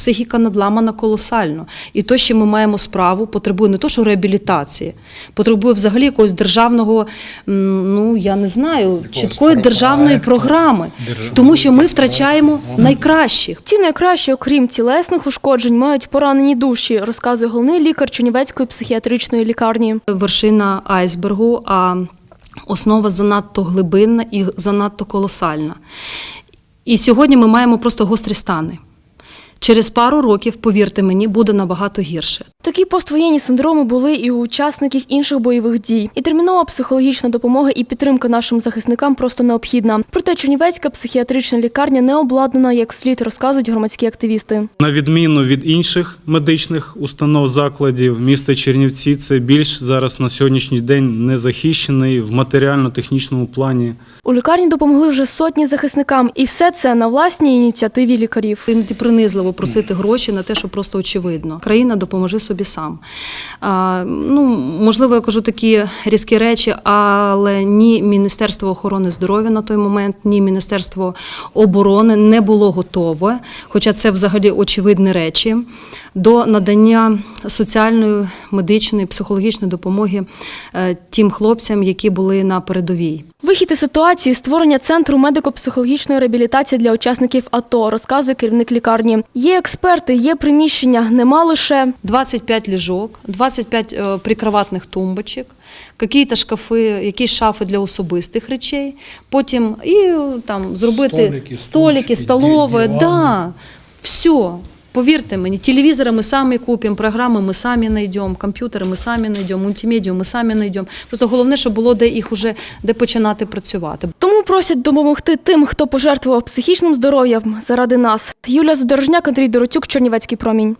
Психіка надламана колосально. І то, що ми маємо справу, потребує не то, що реабілітації, потребує взагалі якогось державного, ну я не знаю, чіткої державної програми, тому що ми втрачаємо найкращих. Ті найкращі, окрім тілесних ушкоджень, мають поранені душі, розказує головний лікар Чернівецької психіатричної лікарні. вершина айсбергу, а основа занадто глибинна і занадто колосальна. І сьогодні ми маємо просто гострі стани. Через пару років, повірте мені, буде набагато гірше. Такі поствоєнні синдроми були і у учасників інших бойових дій. І термінова психологічна допомога і підтримка нашим захисникам просто необхідна. Проте Чернівецька психіатрична лікарня не обладнана як слід, розказують громадські активісти. На відміну від інших медичних установ закладів, місто Чернівці це більш зараз на сьогоднішній день не захищений в матеріально-технічному плані. У лікарні допомогли вже сотні захисникам, і все це на власній ініціативі лікарів. Іноді принизливо просити гроші на те, що просто очевидно. Країна допоможи собі сам. А, ну, можливо, я кажу такі різкі речі, але ні Міністерство охорони здоров'я на той момент, ні Міністерство оборони не було готове, хоча це взагалі очевидні речі, до надання соціальної, медичної, психологічної допомоги е, тим хлопцям, які були на передовій. Вихід із ситуації створення центру медико-психологічної реабілітації для учасників АТО, розказує керівник лікарні. Є експерти, є приміщення, нема лише 25 ліжок, 25 е, прикроватних тумбочок, якісь шкафи, якісь шафи для особистих речей, потім і е, там зробити Столики, столики, столове, да, все. Повірте мені, телевізори ми самі купимо, програми ми самі знайдемо, комп'ютери ми самі знайдемо, мультимедію ми самі знайдемо. Просто головне, щоб було де їх уже де починати працювати. Тому просять допомогти тим, хто пожертвував психічним здоров'ям заради нас. Юлія Задорожняк, Андрій Доротюк, Чернівецький промінь.